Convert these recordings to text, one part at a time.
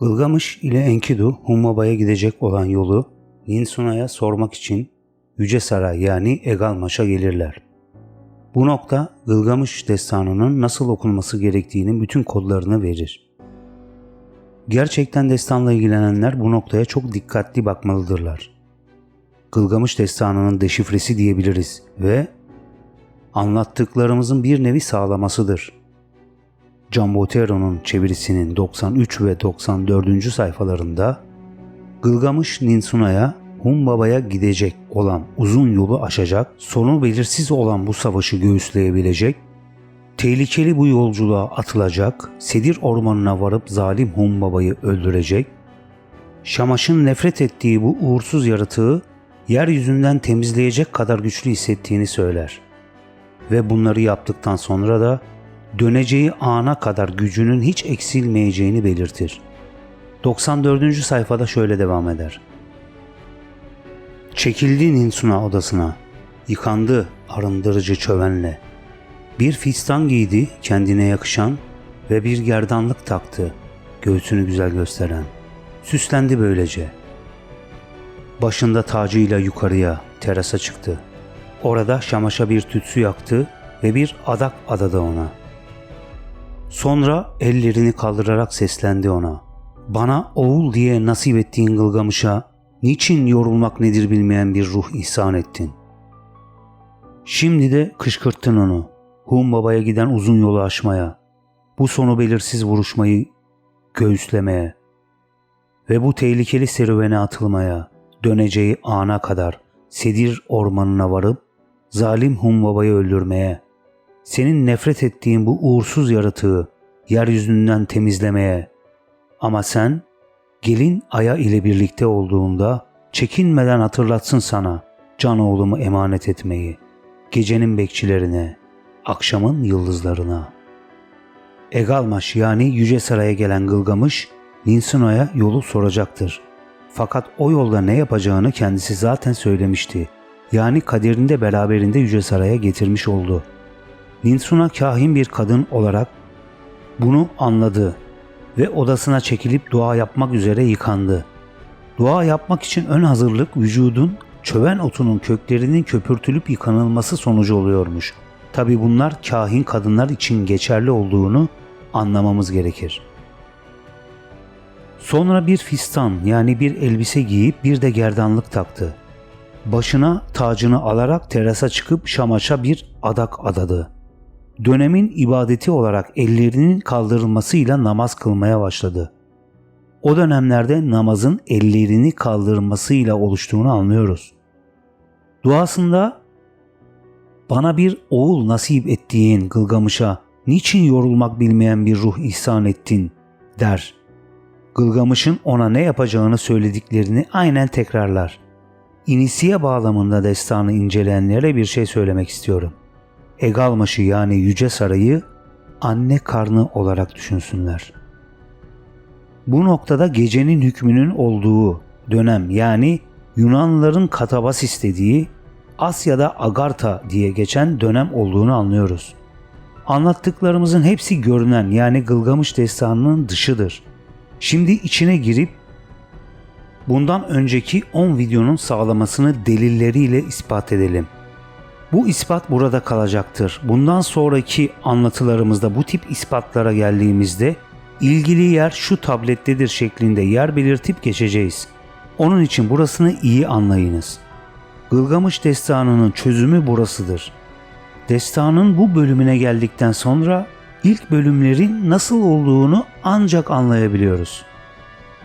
Gılgamış ile Enkidu Humbaba'ya gidecek olan yolu Ninsuna'ya sormak için Yüce Saray yani Egalmaş'a gelirler. Bu nokta Gılgamış destanının nasıl okunması gerektiğinin bütün kodlarını verir. Gerçekten destanla ilgilenenler bu noktaya çok dikkatli bakmalıdırlar. Gılgamış destanının deşifresi diyebiliriz ve anlattıklarımızın bir nevi sağlamasıdır. Can Botero'nun çevirisinin 93 ve 94. sayfalarında Gılgamış Ninsuna'ya Humbaba'ya gidecek olan uzun yolu aşacak, sonu belirsiz olan bu savaşı göğüsleyebilecek, tehlikeli bu yolculuğa atılacak, Sedir ormanına varıp zalim Humbaba'yı öldürecek, Şamaş'ın nefret ettiği bu uğursuz yaratığı yeryüzünden temizleyecek kadar güçlü hissettiğini söyler. Ve bunları yaptıktan sonra da döneceği ana kadar gücünün hiç eksilmeyeceğini belirtir. 94. sayfada şöyle devam eder. Çekildi Ninsuna odasına, yıkandı arındırıcı çövenle. Bir fistan giydi kendine yakışan ve bir gerdanlık taktı, göğsünü güzel gösteren. Süslendi böylece. Başında tacıyla yukarıya, terasa çıktı. Orada şamaşa bir tütsü yaktı ve bir adak adadı ona.'' Sonra ellerini kaldırarak seslendi ona. Bana oğul diye nasip ettiğin Gılgamış'a niçin yorulmak nedir bilmeyen bir ruh ihsan ettin? Şimdi de kışkırttın onu. Hum babaya giden uzun yolu aşmaya, bu sonu belirsiz vuruşmayı göğüslemeye ve bu tehlikeli serüvene atılmaya, döneceği ana kadar Sedir ormanına varıp zalim Hum babayı öldürmeye, senin nefret ettiğin bu uğursuz yaratığı yeryüzünden temizlemeye. Ama sen gelin Aya ile birlikte olduğunda çekinmeden hatırlatsın sana can oğlumu emanet etmeyi. Gecenin bekçilerine, akşamın yıldızlarına. Egalmaş yani Yüce Saray'a gelen Gılgamış, Ninsuno'ya yolu soracaktır. Fakat o yolda ne yapacağını kendisi zaten söylemişti. Yani kaderinde beraberinde Yüce Saray'a getirmiş oldu.'' Ninsuna kahin bir kadın olarak bunu anladı ve odasına çekilip dua yapmak üzere yıkandı. Dua yapmak için ön hazırlık vücudun çöven otunun köklerinin köpürtülüp yıkanılması sonucu oluyormuş. Tabi bunlar kahin kadınlar için geçerli olduğunu anlamamız gerekir. Sonra bir fistan yani bir elbise giyip bir de gerdanlık taktı. Başına tacını alarak terasa çıkıp şamaşa bir adak adadı dönemin ibadeti olarak ellerinin kaldırılmasıyla namaz kılmaya başladı. O dönemlerde namazın ellerini kaldırmasıyla oluştuğunu anlıyoruz. Duasında bana bir oğul nasip ettiğin Gılgamış'a niçin yorulmak bilmeyen bir ruh ihsan ettin der. Gılgamış'ın ona ne yapacağını söylediklerini aynen tekrarlar. İnisiye bağlamında destanı inceleyenlere bir şey söylemek istiyorum.'' Egalmaş'ı yani Yüce Sarayı anne karnı olarak düşünsünler. Bu noktada gecenin hükmünün olduğu dönem yani Yunanlıların katabas istediği Asya'da Agartha diye geçen dönem olduğunu anlıyoruz. Anlattıklarımızın hepsi görünen yani Gılgamış destanının dışıdır. Şimdi içine girip bundan önceki 10 videonun sağlamasını delilleriyle ispat edelim. Bu ispat burada kalacaktır. Bundan sonraki anlatılarımızda bu tip ispatlara geldiğimizde ilgili yer şu tablettedir şeklinde yer belirtip geçeceğiz. Onun için burasını iyi anlayınız. Gılgamış destanının çözümü burasıdır. Destanın bu bölümüne geldikten sonra ilk bölümlerin nasıl olduğunu ancak anlayabiliyoruz.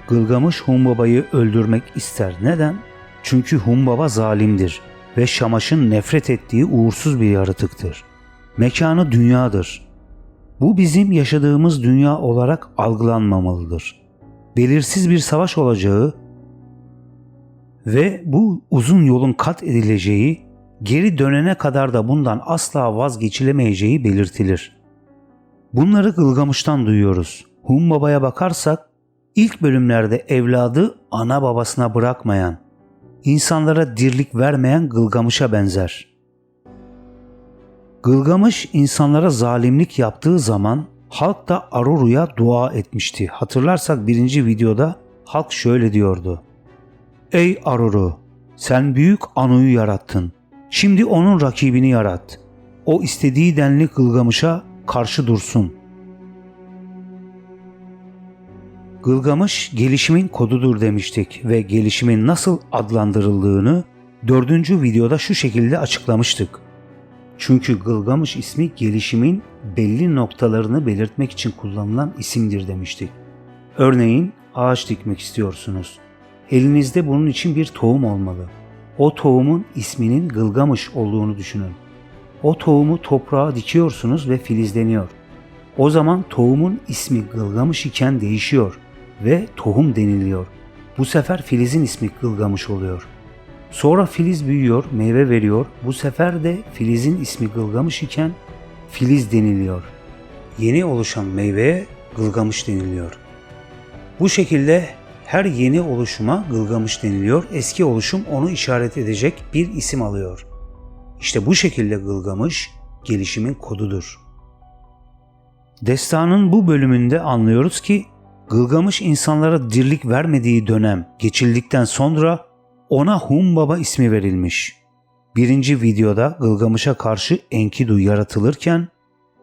Gılgamış Humbaba'yı öldürmek ister. Neden? Çünkü Humbaba zalimdir ve Şamaş'ın nefret ettiği uğursuz bir yaratıktır. Mekanı dünyadır. Bu bizim yaşadığımız dünya olarak algılanmamalıdır. Belirsiz bir savaş olacağı ve bu uzun yolun kat edileceği, geri dönene kadar da bundan asla vazgeçilemeyeceği belirtilir. Bunları Gılgamış'tan duyuyoruz. Hum Baba'ya bakarsak ilk bölümlerde evladı ana babasına bırakmayan, insanlara dirlik vermeyen Gılgamış'a benzer. Gılgamış insanlara zalimlik yaptığı zaman halk da Aruru'ya dua etmişti. Hatırlarsak birinci videoda halk şöyle diyordu. Ey Aruru, sen büyük Anu'yu yarattın. Şimdi onun rakibini yarat. O istediği denli Gılgamış'a karşı dursun. Gılgamış gelişimin kodudur demiştik ve gelişimin nasıl adlandırıldığını dördüncü videoda şu şekilde açıklamıştık. Çünkü Gılgamış ismi gelişimin belli noktalarını belirtmek için kullanılan isimdir demiştik. Örneğin ağaç dikmek istiyorsunuz. Elinizde bunun için bir tohum olmalı. O tohumun isminin Gılgamış olduğunu düşünün. O tohumu toprağa dikiyorsunuz ve filizleniyor. O zaman tohumun ismi Gılgamış iken değişiyor ve tohum deniliyor. Bu sefer filizin ismi Gılgamış oluyor. Sonra filiz büyüyor, meyve veriyor. Bu sefer de filizin ismi Gılgamış iken filiz deniliyor. Yeni oluşan meyveye Gılgamış deniliyor. Bu şekilde her yeni oluşuma Gılgamış deniliyor. Eski oluşum onu işaret edecek bir isim alıyor. İşte bu şekilde Gılgamış gelişimin kodudur. Destanın bu bölümünde anlıyoruz ki Gılgamış insanlara dirlik vermediği dönem geçildikten sonra ona Humbaba ismi verilmiş. Birinci videoda Gılgamış'a karşı Enkidu yaratılırken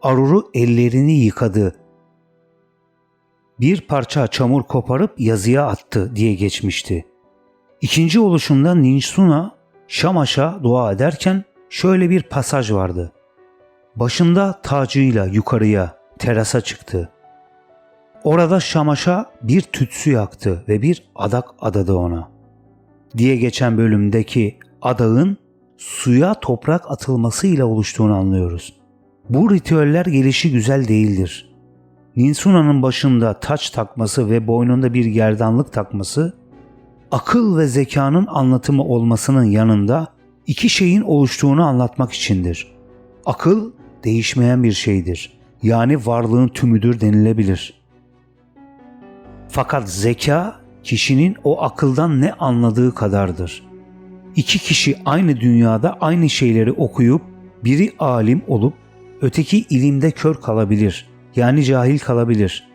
Aruru ellerini yıkadı. Bir parça çamur koparıp yazıya attı diye geçmişti. İkinci oluşumda Ninsuna Şamaş'a dua ederken şöyle bir pasaj vardı. Başında tacıyla yukarıya terasa çıktı. Orada Şamaş'a bir tütsü yaktı ve bir adak adadı ona. Diye geçen bölümdeki adağın suya toprak atılmasıyla oluştuğunu anlıyoruz. Bu ritüeller gelişi güzel değildir. Ninsuna'nın başında taç takması ve boynunda bir gerdanlık takması, akıl ve zekanın anlatımı olmasının yanında iki şeyin oluştuğunu anlatmak içindir. Akıl değişmeyen bir şeydir. Yani varlığın tümüdür denilebilir. Fakat zeka kişinin o akıldan ne anladığı kadardır. İki kişi aynı dünyada aynı şeyleri okuyup biri alim olup öteki ilimde kör kalabilir. Yani cahil kalabilir.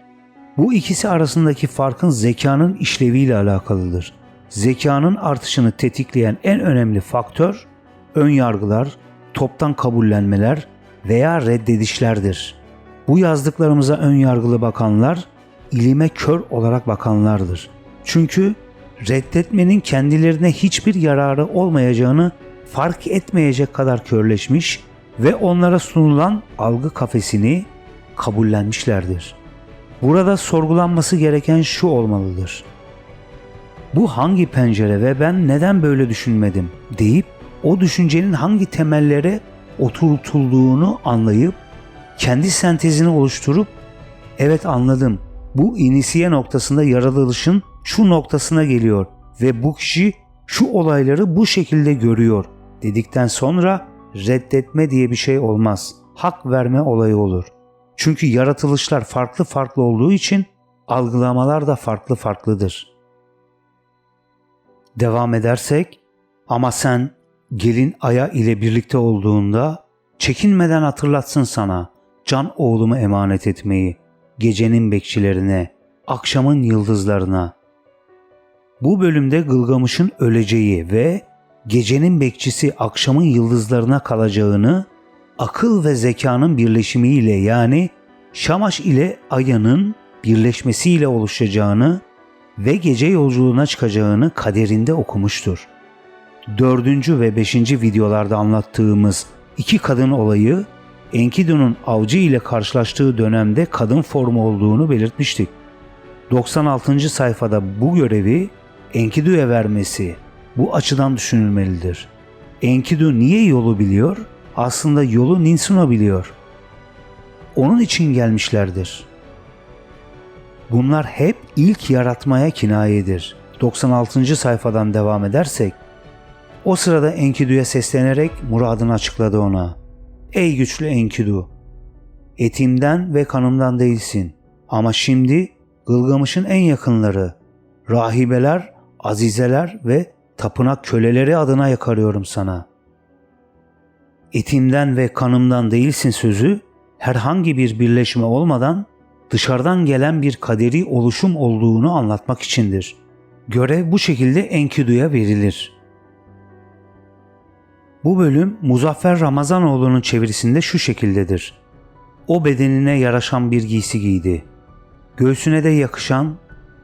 Bu ikisi arasındaki farkın zekanın işleviyle alakalıdır. Zekanın artışını tetikleyen en önemli faktör ön yargılar, toptan kabullenmeler veya reddedişlerdir. Bu yazdıklarımıza ön yargılı bakanlar ilime kör olarak bakanlardır. Çünkü reddetmenin kendilerine hiçbir yararı olmayacağını fark etmeyecek kadar körleşmiş ve onlara sunulan algı kafesini kabullenmişlerdir. Burada sorgulanması gereken şu olmalıdır. Bu hangi pencere ve ben neden böyle düşünmedim deyip o düşüncenin hangi temellere oturtulduğunu anlayıp kendi sentezini oluşturup evet anladım bu inisiye noktasında yaratılışın şu noktasına geliyor ve bu kişi şu olayları bu şekilde görüyor dedikten sonra reddetme diye bir şey olmaz. Hak verme olayı olur. Çünkü yaratılışlar farklı farklı olduğu için algılamalar da farklı farklıdır. Devam edersek ama sen gelin Aya ile birlikte olduğunda çekinmeden hatırlatsın sana can oğlumu emanet etmeyi, gecenin bekçilerine, akşamın yıldızlarına. Bu bölümde Gılgamış'ın öleceği ve gecenin bekçisi akşamın yıldızlarına kalacağını, akıl ve zekanın birleşimiyle yani Şamaş ile Aya'nın birleşmesiyle oluşacağını ve gece yolculuğuna çıkacağını kaderinde okumuştur. Dördüncü ve beşinci videolarda anlattığımız iki kadın olayı Enkidu'nun avcı ile karşılaştığı dönemde kadın formu olduğunu belirtmiştik. 96. sayfada bu görevi Enkidu'ya vermesi bu açıdan düşünülmelidir. Enkidu niye yolu biliyor? Aslında yolu Ninsuna biliyor. Onun için gelmişlerdir. Bunlar hep ilk yaratmaya kinayedir. 96. sayfadan devam edersek, o sırada Enkidu'ya seslenerek muradını açıkladı ona. Ey güçlü Enkidu! Etimden ve kanımdan değilsin. Ama şimdi Gılgamış'ın en yakınları, rahibeler, azizeler ve tapınak köleleri adına yakarıyorum sana. Etimden ve kanımdan değilsin sözü, herhangi bir birleşme olmadan dışarıdan gelen bir kaderi oluşum olduğunu anlatmak içindir. Görev bu şekilde Enkidu'ya verilir. Bu bölüm Muzaffer Ramazanoğlu'nun çevirisinde şu şekildedir. O bedenine yaraşan bir giysi giydi. Göğsüne de yakışan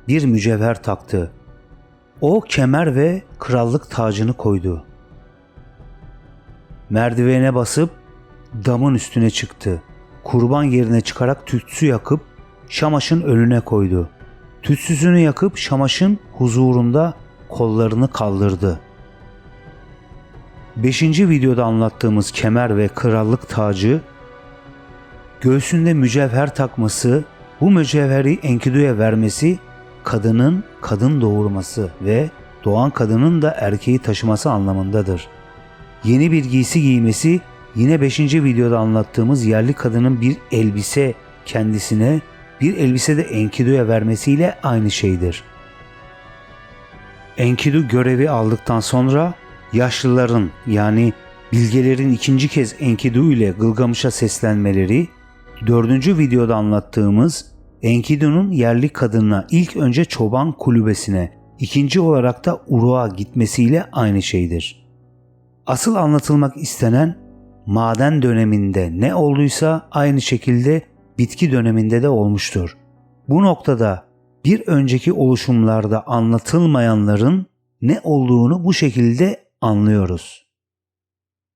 bir mücevher taktı. O kemer ve krallık tacını koydu. Merdivene basıp damın üstüne çıktı. Kurban yerine çıkarak tütsü yakıp Şamaş'ın önüne koydu. Tütsüsünü yakıp Şamaş'ın huzurunda kollarını kaldırdı. Beşinci videoda anlattığımız kemer ve krallık tacı, göğsünde mücevher takması, bu mücevheri Enkidu'ya vermesi, kadının kadın doğurması ve doğan kadının da erkeği taşıması anlamındadır. Yeni bir giysi giymesi, yine 5. videoda anlattığımız yerli kadının bir elbise kendisine, bir elbise de Enkidu'ya vermesiyle aynı şeydir. Enkidu görevi aldıktan sonra yaşlıların yani bilgelerin ikinci kez Enkidu ile Gılgamış'a seslenmeleri, dördüncü videoda anlattığımız Enkidu'nun yerli kadınına ilk önce çoban kulübesine, ikinci olarak da Uruk'a gitmesiyle aynı şeydir. Asıl anlatılmak istenen maden döneminde ne olduysa aynı şekilde bitki döneminde de olmuştur. Bu noktada bir önceki oluşumlarda anlatılmayanların ne olduğunu bu şekilde anlıyoruz.